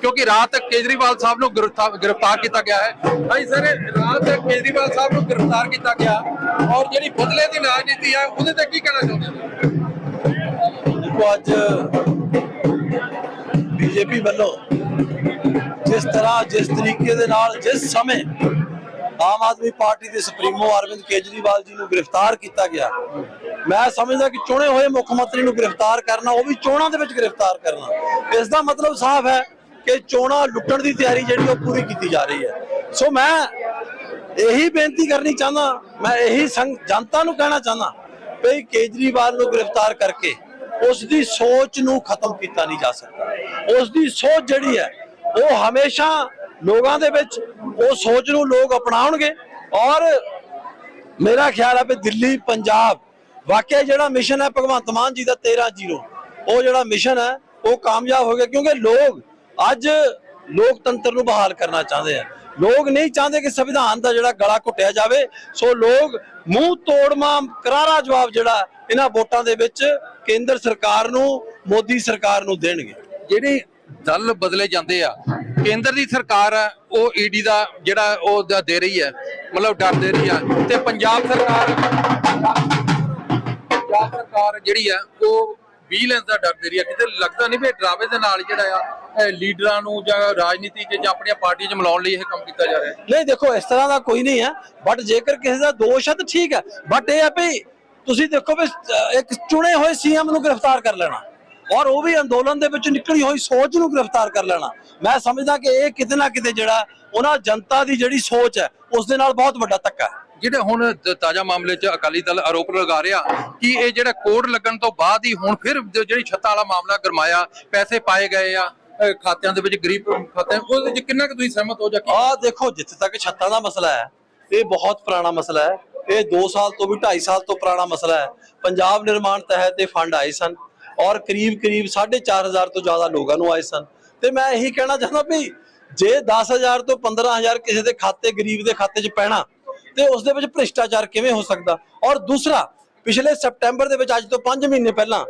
ਕਿਉਂਕਿ ਰਾਤ ਕੇਜਰੀਵਾਲ ਸਾਹਿਬ ਨੂੰ ਗ੍ਰਿਫਤਾਰ ਗ੍ਰਿਫਤਾਰ ਕੀਤਾ ਗਿਆ ਹੈ। ਭਾਈ ਸਰ, ਰਾਤ ਕੇਜਰੀਵਾਲ ਸਾਹਿਬ ਨੂੰ ਗ੍ਰਿਫਤਾਰ ਕੀਤਾ ਗਿਆ ਔਰ ਜਿਹੜੀ ਬਦਲੇ ਦੀ ਰਾਜਨੀਤੀ ਹੈ, ਉਹਦੇ ਤੇ ਕੀ ਕਹਿਣਾ ਚਾਹੁੰਦੇ ਹੋ? ਦੇਖੋ, ਅੱਜ ਬੀਜੇਪੀ ਵੱਲੋਂ ਜਿਸ ਤਰ੍ਹਾਂ, ਜਿਸ ਤਰੀਕੇ ਦੇ ਨਾਲ, ਜਿਸ ਸਮੇਂ ਆਮ ਆਦਮੀ ਪਾਰਟੀ ਦੇ ਸੁਪਰੀਮੋ ਅਰਵਿੰਦ ਕੇਜਰੀਵਾਲ ਜੀ ਨੂੰ ਗ੍ਰਿਫਤਾਰ ਕੀਤਾ ਗਿਆ, ਮੈਂ ਸਮਝਦਾ ਕਿ ਚੁਣੇ ਹੋਏ ਮੁੱਖ ਮੰਤਰੀ ਨੂੰ ਗ੍ਰਿਫਤਾਰ ਕਰਨਾ, ਉਹ ਵੀ ਚੋਣਾਂ ਦੇ ਵਿੱਚ ਗ੍ਰਿਫਤਾਰ ਕਰਨਾ। ਇਸ ਦਾ ਮਤਲਬ ਸਾਫ਼ ਹੈ ਕਿ ਚੋਣਾਂ ਲੁੱਟਣ ਦੀ ਤਿਆਰੀ ਜਿਹੜੀ ਉਹ ਪੂਰੀ ਕੀਤੀ ਜਾ ਰਹੀ ਹੈ। ਸੋ ਮੈਂ ਇਹੀ ਬੇਨਤੀ ਕਰਨੀ ਚਾਹੁੰਦਾ, ਮੈਂ ਇਹੀ ਸੰਗ, ਜਨਤਾ ਨੂੰ ਕਹਿਣਾ ਚਾਹੁੰਦਾ ਵੀ ਕੇਜਰੀਵਾਲ ਨੂੰ ਗ੍ਰਿਫਤਾਰ ਕਰਕੇ ਉਸ ਦੀ ਸੋਚ ਨੂੰ ਖਤਮ ਕੀਤਾ ਨਹੀਂ ਜਾ ਸਕਦਾ। ਉਸ ਦੀ ਸੋਚ ਜਿਹੜੀ ਹੈ, ਉਹ ਹਮੇਸ਼ਾ ਲੋਕਾਂ ਦੇ ਵਿੱਚ, ਉਹ ਸੋਚ ਨੂੰ ਲੋਕ ਅਪਣਾਉਣਗੇ ਔਰ ਮੇਰਾ ਖਿਆਲ ਹੈ ਵੀ ਦਿੱਲੀ, ਪੰਜਾਬ ਵਾਕਿਆ ਜਿਹੜਾ ਮਿਸ਼ਨ ਹੈ, ਭਗਵੰਤ ਮਾਨ ਜੀ ਦਾ 13-0 ਉਹ ਜਿਹੜਾ ਮਿਸ਼ਨ ਹੈ, ਉਹ ਕਾਮਯਾਬ ਹੋ ਗਿਆ ਕਿਉਂਕਿ ਲੋਕ ਅੱਜ ਲੋਕਤੰਤਰ ਨੂੰ ਬਹਾਲ ਕਰਨਾ ਚਾਹੁੰਦੇ ਆ। ਲੋਕ ਨਹੀਂ ਚਾਹੁੰਦੇ ਕਿ ਸੰਵਿਧਾਨ ਦਾ ਜਿਹੜਾ ਗਲਾ ਘੁੱਟਿਆ ਜਾਵੇ, ਸੋ ਲੋਕ ਮੂੰਹ ਤੋੜਮਾ, ਕਰਾਰਾ ਜਵਾਬ ਜਿਹੜਾ ਇਹਨਾਂ ਵੋਟਾਂ ਦੇ ਵਿੱਚ ਕੇਂਦਰ ਸਰਕਾਰ ਨੂੰ, ਮੋਦੀ ਸਰਕਾਰ ਨੂੰ ਦੇਣਗੇ। ਜਿਹੜੇ ਦਲ ਬਦਲੇ ਜਾਂਦੇ ਆ, ਕੇਂਦਰ ਦੀ ਸਰਕਾਰ ਹੈ ਉਹ ਈਡੀ ਦਾ ਜਿਹੜਾ ਉਹ ਦੇ ਰਹੀ ਹੈ ਮਤਲਬ ਡਰ ਦੇ ਰਹੀ ਆ। ਤੇ ਪੰਜਾਬ ਸਰਕਾਰ ਪੰਜਾਬ ਸਰਕਾਰ ਜਿਹੜੀ ਆ, ਉਹ ਵਿਜੀਲੈਂਸ ਦਾ ਡਰ ਦੇ ਰਹੀ ਆ ਕਿਤੇ ਲੱਗਦਾ ਨਹੀਂ ਵੀ ਡਰਾਵੇ ਦੇ ਨਾਲ ਜਿਹੜਾ ਆ ਲੀਡਰਾਂ ਨੂੰ ਜਾਂ ਰਾਜਨੀਤੀ 'ਚ ਜਾਂ ਆਪਣੀਆਂ ਪਾਰਟੀਆਂ 'ਚ ਮਿਲਾਉਣ ਲਈ ਇਹ ਕੰਮ ਕੀਤਾ ਜਾ ਰਿਹਾ। ਹੈ ਨਹੀਂ ਦੇਖੋ ਇਸ ਤਰ੍ਹਾਂ ਦਾ ਕੋਈ ਨਹੀਂ ਹੈ ਬਟ ਜੇਕਰ ਕਿਸੇ ਦਾ ਦੋਸ਼ ਹੈ ਤਾਂ ਠੀਕ ਹੈ ਬਟ ਇਹ ਹੈ ਵੀ ਤੁਸੀਂ ਦੇਖੋ ਵੀ ਅਹ, ਇੱਕ ਚੁਣੇ ਹੋਏ ਸੀਐਮ ਨੂੰ ਗ੍ਰਿਫਤਾਰ ਕਰ ਲੈਣਾ ਔਰ ਉਹ ਵੀ ਅੰਦੋਲਨ ਦੇ ਵਿੱਚ ਨਿਕਲੀ ਹੋਈ ਸੋਚ ਨੂੰ ਗ੍ਰਿਫਤਾਰ ਕਰ ਲੈਣਾ। ਮੈਂ ਸਮਝਦਾ ਕਿ ਇਹ ਕਿਤੇ ਨਾ ਕਿਤੇ ਜਿਹੜਾ ਉਹਨਾਂ ਜਨਤਾ ਦੀ ਜਿਹੜੀ ਸੋਚ ਹੈ ਉਸ ਦੇ ਨਾਲ ਬਹੁਤ ਵੱਡਾ ਧੱਕਾ ਹੈ। ਜਿਹੜੇ ਹੁਣ ਤਾਜ਼ਾ ਮਾਮਲੇ 'ਚ ਅਕਾਲੀ ਦਲ ਆਰੋਪ ਲਗਾ ਰਿਹਾ ਕਿ ਇਹ ਜਿਹੜਾ ਕੋਡ ਲੱਗਣ ਤੋਂ ਬਾਅਦ ਹੀ ਹੁਣ ਫਿਰ ਜਿਹੜੀ ਛੱਤਾਂ ਵਾਲਾ ਮਾਮਲਾ ਗਰਮਾਇਆ, ਪੈਸੇ ਪਾਏ ਗਏ ਆ ਖਾਤਿਆਂ ਦੇ ਵਿੱਚ ਗਰੀਬ ਖਾਤਿਆਂ, ਉਹਦੇ 'ਚ ਕਿੰਨਾ ਕੁ ਤੁਸੀਂ ਸਹਿਮਤ ਹੋ ਜਾ ਕੀ? ਆ ਦੇਖੋ, ਜਿੱਥੇ ਤੱਕ ਛੱਤਾਂ ਦਾ ਮਸਲਾ ਹੈ, ਇਹ ਬਹੁਤ ਪੁਰਾਣਾ ਮਸਲਾ ਹੈ। ਇਹ 2 ਸਾਲ ਤੋਂ ਵੀ 2.5 ਸਾਲ ਤੋਂ ਪੁਰਾਣਾ ਮਸਲਾ ਹੈ। ਪੰਜਾਬ ਨਿਰਮਾਣ ਤਹਿਤ ਇਹ ਫੰਡ ਆਏ ਸਨ ਔਰ ਕਰੀਬ ਕਰੀਬ 4.5000 ਤੋਂ ਜ਼ਿਆਦਾ ਲੋਕਾਂ ਨੂੰ ਆਏ ਸਨ। ਤੇ ਮੈਂ ਇਹੀ ਕਹਿਣਾ ਚਾਹੁੰਦਾ ਵੀ ਜੇ 10000 ਤੋਂ 15000 ਕਿਸੇ ਦੇ ਖਾਤੇ, ਗਰੀਬ ਦੇ ਖਾਤੇ 'ਚ ਪੈਣਾ ਤੇ ਉਸ ਦੇ ਵਿੱਚ ਭ੍ਰਿਸ਼ਟਾਚਾਰ ਕਿਵੇਂ ਹੋ ਸਕਦਾ? ਔਰ ਦੂਸਰਾ, ਪਿਛਲੇ ਸਪਟੈਂਬਰ ਦੇ ਵਿੱਚ ਅੱਜ ਤੋਂ 5 ਮਹੀਨੇ ਪਹਿਲਾਂ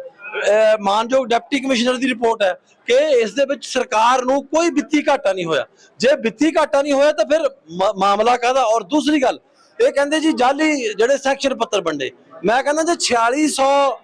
ਮਾਨਯੋਗ ਡਿਪਟੀ ਕਮਿਸ਼ਨਰ ਦੀ ਰਿਪੋਰਟ ਹੈ ਕਿ ਇਸ ਦੇ ਵਿੱਚ ਸਰਕਾਰ ਨੂੰ ਕੋਈ ਵਿੱਤੀ ਘਾਟਾ ਨਹੀਂ ਹੋਇਆ। ਜੇ ਵਿੱਤੀ ਘਾਟਾ ਨਹੀਂ ਹੋਇਆ ਤਾਂ ਫਿਰ ਮਾ- ਮਾਮਲਾ ਕਾਹਦਾ? ਔਰ ਦੂਸਰੀ ਗੱਲ, ਇਹ ਕਹਿੰਦੇ ਜੀ ਜਾਲੀ ਜਿਹੜੇ ਸੈਕਸ਼ਨ ਪੱਤਰ ਵੰਡੇ। ਮੈਂ ਕਹਿੰਦਾ ਜੇ 4600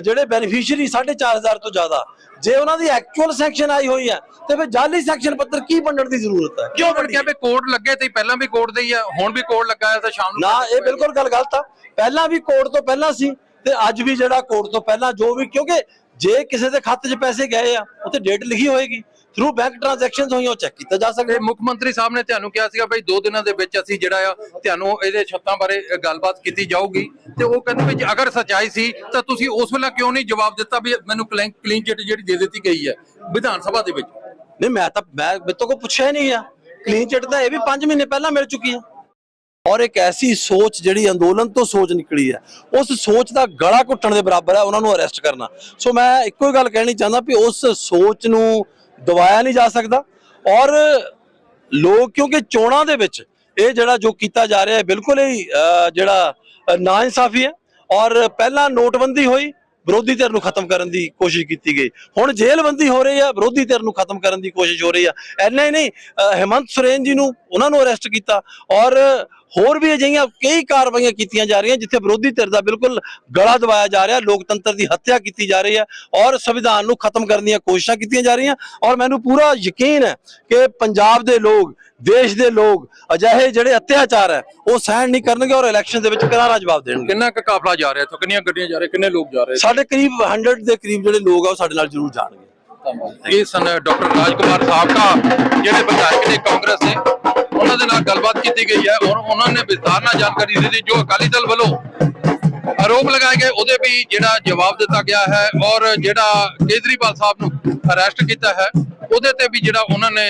ਜਿਹੜੇ ਬੈਨੀਫੀਸ਼ੀਅਰੀ 4500 ਤੋਂ ਜ਼ਿਆਦਾ ਜੇ ਉਹਨਾਂ ਦੀ ਐਕਚੁਅਲ ਸੈਕਸ਼ਨ ਆਈ ਹੋਈ ਹੈ ਤੇ ਫਿਰ ਜਾਲੀ ਸੈਕਸ਼ਨ ਪੱਤਰ ਕੀ ਵੰਡਣ ਦੀ ਜ਼ਰੂਰਤ ਹੈ? ਕਿਉਂ ਕਿਹਾ ਵੀ ਕੋਡ ਲੱਗੇ ਤੇ ਪਹਿਲਾਂ ਵੀ ਕੋਡ ਦੇ ਹੀ ਆ ਹੁਣ ਵੀ ਕੋਡ ਲੱਗਾ ਹੈ ਤਾਂ ਸ਼ਾਮ ਨੂੰ ਨਾ ਇਹ ਬਿਲਕੁਲ ਗੱਲ ਗਲਤ ਆ। ਪਹਿਲਾਂ ਵੀ ਕੋਰਟ ਤੋਂ ਪਹਿਲਾਂ ਸੀ ਤੇ ਅੱਜ ਵੀ ਜਿਹੜਾ ਕੋਰਟ ਤੋਂ ਪਹਿਲਾਂ ਜੋ ਵੀ ਕਿਉਂਕਿ ਜੇ ਕਿਸੇ ਦੇ ਖਾਤੇ 'ਚ ਪੈਸੇ ਗਏ ਆ ਉੱਥੇ ਡੇਟ ਲਿਖੀ ਹੋਏਗੀ। ਥਰੂ ਬੈਂਕ ਟ੍ਰਾਂਜੈਕਸ਼ਨਸ ਹੋਈਆਂ ਉਹ ਚੈੱਕ ਕੀਤਾ ਜਾ ਸਕਦਾ ਤੇ ਮੁੱਖ ਮੰਤਰੀ ਸਾਹਿਬ ਨੇ ਤੁਹਾਨੂੰ ਕਿਹਾ ਸੀਗਾ ਬਈ 2 ਦਿਨਾਂ ਦੇ ਵਿੱਚ ਅਸੀਂ ਜਿਹੜਾ ਆ ਤੁਹਾਨੂੰ ਇਹਦੇ ਛੱਤਾਂ ਬਾਰੇ ਗੱਲਬਾਤ ਕੀਤੀ ਜਾਊਗੀ। ਤੇ ਉਹ ਕਹਿੰਦੇ ਵੀ ਅਗਰ ਸੱਚਾਈ ਸੀ ਤਾਂ ਤੁਸੀਂ ਉਸ ਵੇਲੇ ਕਿਉਂ ਨਹੀਂ ਜਵਾਬ ਦਿੱਤਾ ਵੀ ਮੈਨੂੰ ਕਲੀਨ ਚਿੱਟ ਜਿਹੜੀ ਦੇ ਦਿੱਤੀ ਗਈ ਹੈ ਵਿਧਾਨ ਸਭਾ ਦੇ ਵਿੱਚ? ਨਹੀਂ ਮੈਂ ਤਾਂ ਮੈਂ ਮੇਰੇ ਤੋਂ ਕੋਈ ਪੁੱਛਿਆ ਹੀ ਨਹੀਂ ਆ। ਕਲੀਨ ਚਿੱਟ ਤਾਂ ਇਹ ਵੀ 5 ਮਹੀਨੇ ਪਹਿਲਾਂ ਮਿਲ ਚੁੱਕੀ ਹੈ ਔਰ ਇੱਕ ਐਸੀ ਸੋਚ ਜਿਹੜੀ ਅੰਦੋਲਨ ਤੋਂ ਸੋਚ ਨਿਕਲੀ ਹੈ ਉਸ ਸੋਚ ਦਾ ਗਲਾ ਘੁੱਟਣ ਦੇ ਬਰਾਬਰ ਹੈ ਉਹਨਾਂ ਨੂੰ ਅਰੈਸਟ ਕਰਨਾ। ਸੋ ਮੈਂ ਇੱਕੋ ਹੀ ਗੱਲ ਕਹਿਣੀ ਚਾਹੁੰਦਾ ਵੀ ਉਸ ਸੋਚ ਨੂੰ ਦਵਾਇਆ ਨਹੀਂ ਜਾ ਸਕਦਾ। ਔਰ ਲੋਕ, ਕਿਉਂਕਿ ਚੋਣਾਂ ਦੇ ਵਿੱਚ ਇਹ ਜਿਹੜਾ ਜੋ ਕੀਤਾ ਜਾ ਰਿਹਾ ਹੈ, ਬਿਲਕੁਲ ਹੀ ਜਿਹੜਾ ਨਾ ਇਨਸਾਫੀ ਹੈ। ਔਰ ਪਹਿਲਾਂ ਨੋਟਬੰਦੀ ਹੋਈ, ਵਿਰੋਧੀ ਧਿਰ ਨੂੰ ਖਤਮ ਕਰਨ ਦੀ ਕੋਸ਼ਿਸ਼ ਕੀਤੀ ਗਈ। ਹੁਣ ਜੇਲ੍ਹਬੰਦੀ ਹੋ ਰਹੀ ਹੈ, ਵਿਰੋਧੀ ਧਿਰ ਨੂੰ ਖਤਮ ਕਰਨ ਦੀ ਕੋਸ਼ਿਸ਼ ਹੋ ਰਹੀ ਹੈ। ਐਨਾ ਹੀ ਨਹੀਂ, ਅਹ, ਹਿਮੰਤ ਸੁਰੇਨ ਜੀ ਨੂੰ ਉਹਨਾਂ ਨੂੰ ਅਰੈਸਟ ਕੀਤਾ। ਔਰ ਹੋਰ ਵੀ ਅਜਿਹੀਆਂ ਕਈ ਕਾਰਵਾਈਆਂ ਕੀਤੀਆਂ ਜਾ ਰਹੀਆਂ ਜਿੱਥੇ ਵਿਰੋਧੀ ਧਿਰ ਦਾ ਬਿਲਕੁਲ ਗਲਾ ਦਬਾਇਆ ਜਾ ਰਿਹਾ ਲੋਕਤੰਤਰ ਦੀ ਹੱਤਿਆ ਕੀਤੀ ਜਾ ਰਹੀ ਹੈ ਔਰ ਸੰਵਿਧਾਨ ਨੂੰ ਖਤਮ ਕਰਨ ਦੀਆਂ ਕੋਸ਼ਿਸ਼ਾਂ ਕੀਤੀਆਂ ਜਾ ਰਹੀਆਂ ਔਰ ਮੈਨੂੰ ਪੂਰਾ ਯਕੀਨ ਹੈ ਕਿ ਪੰਜਾਬ ਦੇ ਲੋਕ ਦੇਸ਼ ਦੇ ਲੋਕ ਅਜਿਹੇ ਜਿਹੜੇ ਅਤਿਆਚਾਰ ਹੈ ਉਹ ਸਹਿਣ ਨਹੀਂ ਕਰਨਗੇ ਔਰ ਇਲੈਕਸ਼ਨ ਦੇ ਵਿੱਚ ਕਰਾਰਾ ਜਵਾਬ ਦੇਣਗੇ। ਕਿੰਨਾ ਕੁ ਕਾਫਲਾ ਜਾ ਰਿਹਾ ਇੱਥੋਂ? ਕਿੰਨੀਆਂ ਗੱਡੀਆਂ ਜਾ ਰਹੀਆਂ? ਕਿੰਨੇ ਲੋਕ ਜਾ ਰਹੇ ਸਾਡੇ ਕਰੀਬ 100 ਦੇ ਕਰੀਬ ਜਿਹੜੇ ਲੋਕ ਆ ਉਹ ਸਾਡੇ ਨਾਲ ਜ਼ਰੂਰ ਜਾਣਗੇ। ਇਹ ਸਨ ਡਾਕਟਰ ਰਾਜਕੁਮਾਰ ਸਾਬਕਾ ਜਿਹੜੇ ਵਿਧਾਇਕ ਨੇ ਕਾਂਗਰਸ ਦੇ ਦੇ? ਨਾਲ ਗੱਲਬਾਤ ਕੀਤੀ ਗਈ ਹੈ ਔਰ ਉਹਨਾਂ ਨੇ ਵਿਸਤਾਰ ਨਾਲ ਜਾਣਕਾਰੀ ਦਿੱਤੀ ਜੋ ਅਕਾਲੀ ਦਲ ਵੱਲੋਂ ਆਰੋਪ ਲਗਾਏ ਗਏ, ਉਹਦੇ ਵੀ ਜਿਹੜਾ ਜਵਾਬ ਦਿੱਤਾ ਗਿਆ ਹੈ ਔਰ ਜਿਹੜਾ ਕੇਜਰੀਵਾਲ ਸਾਹਿਬ ਨੂੰ ਅਰੈਸਟ ਕੀਤਾ ਹੈ, ਉਹਦੇ ਤੇ ਵੀ ਜਿਹੜਾ ਉਹਨਾਂ ਨੇ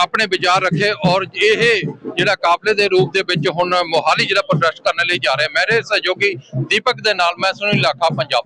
ਆਪਣੇ ਵਿਚਾਰ ਰੱਖੇ ਔਰ ਇਹ ਜਿਹੜਾ ਕਾਫਲੇ ਦੇ ਰੂਪ ਦੇ ਵਿੱਚ ਹੁਣ ਮੋਹਾਲੀ ਜਿਹੜਾ ਪ੍ਰੋਟੈਸਟ ਕਰਨ ਲਈ ਜਾ ਰਿਹਾ, ਮੇਰੇ ਸਹਿਯੋਗੀ ਦੀਪਕ ਦੇ ਨਾਲ ਮੈਂ ਸੁਨੀਲ ਲਾਖਾ, ਪੰਜਾਬ